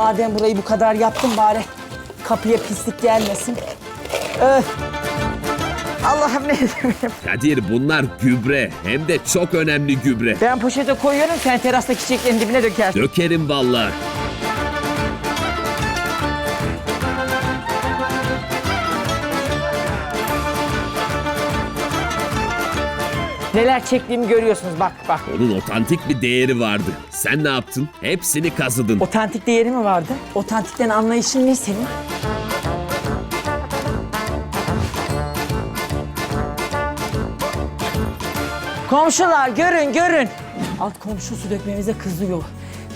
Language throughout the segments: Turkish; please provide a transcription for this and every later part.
Madem burayı bu kadar yaptım bari kapıya pislik gelmesin. Öf. Allah'ım ne diyeyim. Kadir bunlar gübre hem de çok önemli gübre. Ben poşete koyuyorum sen terasta çiçeklerin dibine dökersin. Dökerim valla. Neler çektiğimi görüyorsunuz bak bak. Onun otantik bir değeri vardı. Sen ne yaptın? Hepsini kazıdın. Otantik değeri mi vardı? Otantikten anlayışın ne senin? Komşular görün görün. Alt komşu su dökmemize kızıyor.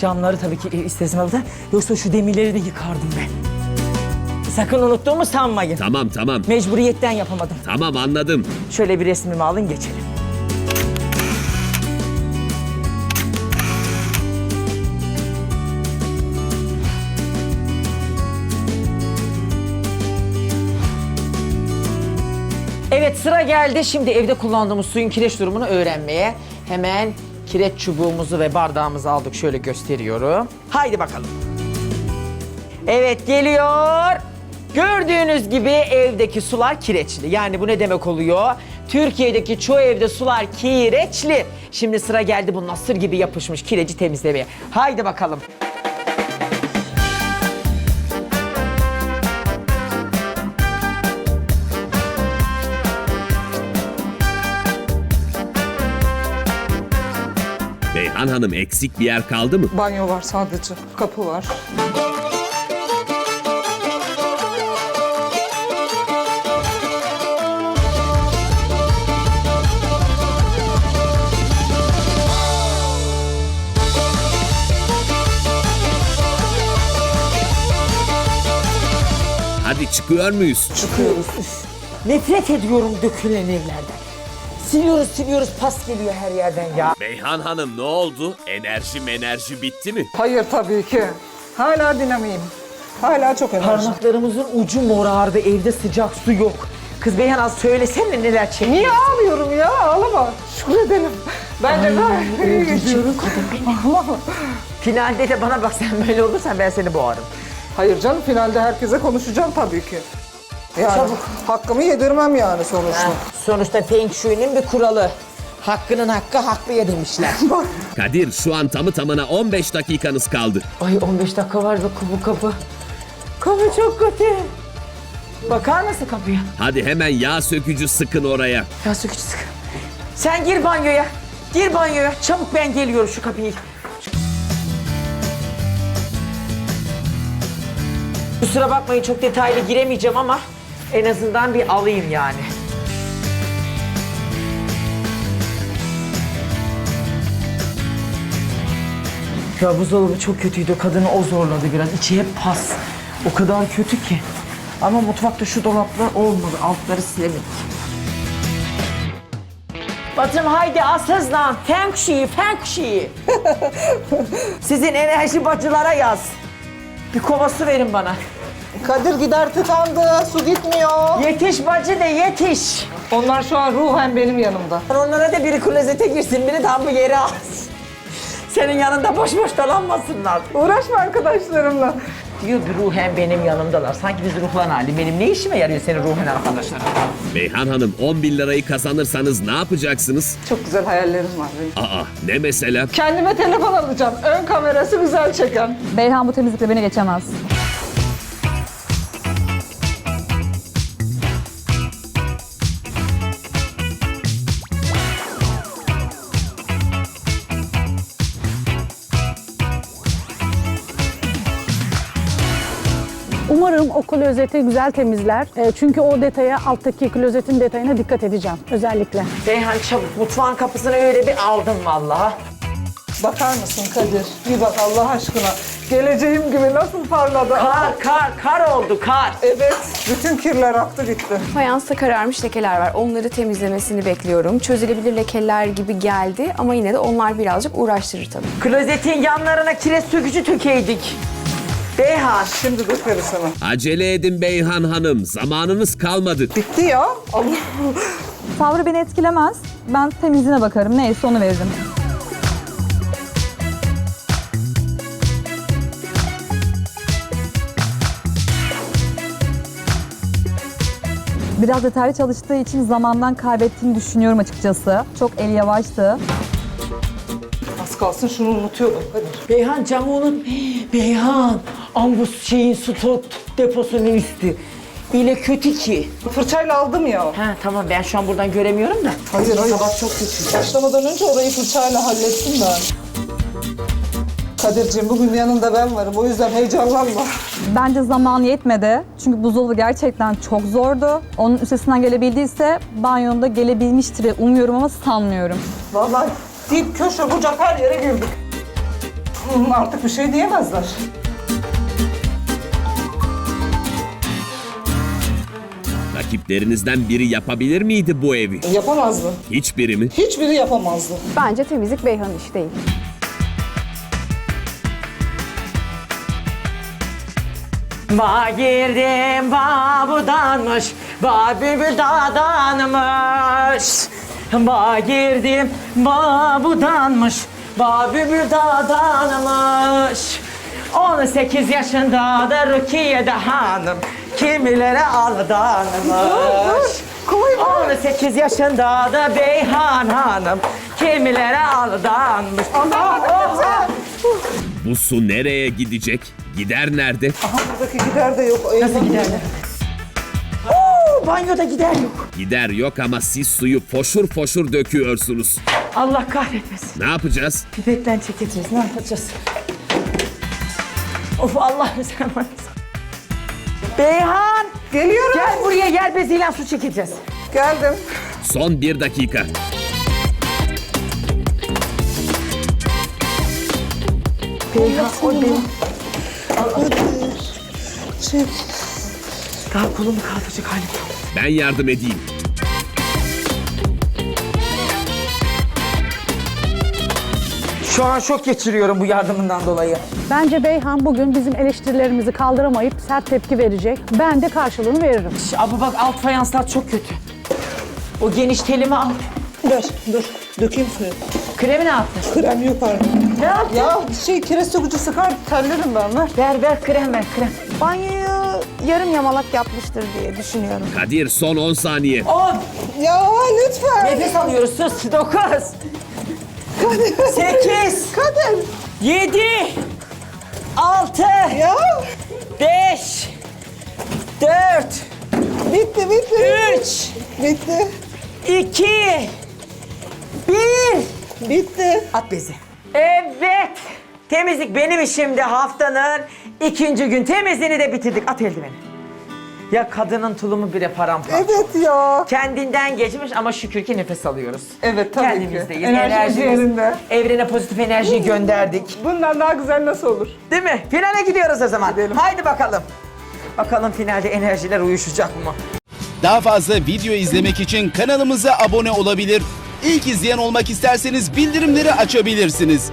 Camları tabii ki istesin aldı. Yoksa şu demirleri de yıkardım ben. Sakın unuttuğumu sanmayın. Tamam tamam. Mecburiyetten yapamadım. Tamam anladım. Şöyle bir resmimi alın geçelim. Evet sıra geldi. Şimdi evde kullandığımız suyun kireç durumunu öğrenmeye. Hemen kireç çubuğumuzu ve bardağımızı aldık. Şöyle gösteriyorum. Haydi bakalım. Evet geliyor. Gördüğünüz gibi evdeki sular kireçli. Yani bu ne demek oluyor? Türkiye'deki çoğu evde sular kireçli. Şimdi sıra geldi bu nasır gibi yapışmış kireci temizlemeye. Haydi bakalım. Beyhan Hanım eksik bir yer kaldı mı? Banyo var sadece. Kapı var. Hadi çıkıyor muyuz? Çıkıyoruz. Üf. Nefret ediyorum dökülen evlerden. Siliyoruz siliyoruz pas geliyor her yerden ya. Beyhan Hanım ne oldu? Enerji enerji bitti mi? Hayır tabii ki. Hala dinamiyim. Hala çok enerji. Parmaklarımızın ucu morardı evde sıcak su yok. Kız Beyhan az söylesene neler çekiyor. Niye ağlıyorum ya? Ağlama. Şükredelim. Bence gayet iyi geçiyor. Ağlama. Finalde de bana bak sen böyle olursan ben seni boğarım. Hayır canım finalde herkese konuşacağım tabii ki. Yani Çabuk. hakkımı yedirmem yani sonuçta. Sonuçta Feng Shui'nin bir kuralı. Hakkının hakkı haklıya demişler. Kadir şu an tamı tamına 15 dakikanız kaldı. Ay 15 dakika var bak bu kapı. Kapı çok kötü. Bakar mısın kapıya? Hadi hemen yağ sökücü sıkın oraya. Ya sökücü sık. Sen gir banyoya. Gir banyoya. Çabuk ben geliyorum şu kapıyı. Kusura bakmayın çok detaylı giremeyeceğim ama en azından bir alayım yani. Ya buzdolabı çok kötüydü. Kadını o zorladı biraz. İçi hep pas. O kadar kötü ki. Ama mutfakta şu dolaplar olmadı. Altları silemedik. Batırım haydi az hızlan. Feng Shui, Feng Shui. Sizin enerji bacılara yaz. Bir kova su verin bana. Kadir gider tıkandı. Su gitmiyor. Yetiş bacı de yetiş. Onlar şu an ruhen benim yanımda. Onlara da biri klozete girsin, biri tam bu yeri alsın. Senin yanında boş boş dolanmasınlar. Uğraşma arkadaşlarımla. Diyor bir ruhen benim yanımdalar. Sanki biz ruhlan hali. Benim ne işime yarıyor senin ruhen arkadaşların? Beyhan Hanım 10 bin lirayı kazanırsanız ne yapacaksınız? Çok güzel hayallerim var benim. Aa ne mesela? Kendime telefon alacağım. Ön kamerası güzel çeken. Beyhan bu temizlikle beni geçemez. Umarım o klozeti güzel temizler. E, çünkü o detaya, alttaki klozetin detayına dikkat edeceğim özellikle. Beyhan çabuk mutfağın kapısını öyle bir aldım vallahi. Bakar mısın Kadir? Bir bak Allah aşkına. Geleceğim gibi nasıl parladı. Kar, kar, kar oldu kar. Evet, bütün kirler aktı gitti. Fayansta kararmış lekeler var. Onları temizlemesini bekliyorum. Çözülebilir lekeler gibi geldi ama yine de onlar birazcık uğraştırır tabii. Klozetin yanlarına kireç sökücü tökeydik. Beyhan şimdi dokuyoruz onu. Acele edin Beyhan Hanım. Zamanınız kalmadı. Bitti ya. Allah. Tavrı beni etkilemez. Ben temizliğine bakarım. Neyse onu veririm. Biraz detaylı çalıştığı için zamandan kaybettiğini düşünüyorum açıkçası. Çok el yavaştı. Kalsın şunu unutuyordum. Hadi. Beyhan camı unut. Beyhan. Ambus şeyin stok deposunun üstü. İle kötü ki. Fırçayla aldım ya. Ha tamam ben şu an buradan göremiyorum da. Hayır hayır. Sabah çok kötü. Başlamadan önce orayı fırçayla hallettim ben. Kadir'ciğim bugün yanında ben varım. O yüzden heyecanlanma. Bence zaman yetmedi. Çünkü buzdolabı gerçekten çok zordu. Onun üstesinden gelebildiyse banyonda gelebilmiştir umuyorum ama sanmıyorum. Vallahi dip, köşe, bucak her yere girdik. Hmm, Artık bir şey diyemezler. Rakiplerinizden biri yapabilir miydi bu evi? Yapamazdı. Hiçbiri mi? Hiçbiri yapamazdı. Bence temizlik Beyhan'ın işi değil. Ba girdim ba budanmış, ba bülbül dağdanmış. Ba girdim ba budanmış, ba bülbül dağdanmış. 18 yaşında da Rukiye'de hanım, kimilere aldanmış. 18 yaşında da Beyhan hanım, kimilere aldanmış. Bu su nereye gidecek? Gider nerede? Buradaki gider de yok. Nasıl gider? Banyoda gider yok. Gider yok ama siz suyu foşur foşur döküyorsunuz. Allah kahretmesin. Ne yapacağız? Pipetten çekeceğiz. Ne yapacağız? Of Allah'ım sen varsın. Beyhan! Geliyorum. Gel buraya gel beziyle su çekeceğiz. Geldim. Son bir dakika. Beyhan o benim. Çek. Daha kolumu kaldıracak halim yok. Ben yardım edeyim. Şu an şok geçiriyorum bu yardımından dolayı. Bence Beyhan bugün bizim eleştirilerimizi kaldıramayıp sert tepki verecek. Ben de karşılığını veririm. Şş, Abi bak alt fayanslar çok kötü. O geniş telimi al. Dur, dur. Dökeyim suyu. Kremi ne yaptın? Krem yok artık. Ne yaptın? Ya şey kireç sökücü sıkar terlerim ben ver. Ver ver krem ver krem. Banyoyu yarım yamalak yapmıştır diye düşünüyorum. Kadir son 10 saniye. 10. Ya lütfen. Nefes alıyoruz sus. 9. 8. Kadir. 7. 6. Ya 5. 4. bitti bitti. 3. Bitti. 2. 1. Bitti. At bezi. Evet. Temizlik benim işimdi haftanın ikinci gün. Temizliğini de bitirdik. At eldiveni. Ya kadının tulumu bile paramparça. Evet ya. Kendinden geçmiş ama şükür ki nefes alıyoruz. Evet tabii ki. Kendimizdeyiz. Enerjimiz yerinde. Evrene pozitif enerjiyi gönderdik. Bundan daha güzel nasıl olur? Değil mi? Finale gidiyoruz o zaman. Haydi bakalım. Bakalım finalde enerjiler uyuşacak mı? Daha fazla video izlemek için kanalımıza abone olabilir. İlk izleyen olmak isterseniz bildirimleri açabilirsiniz.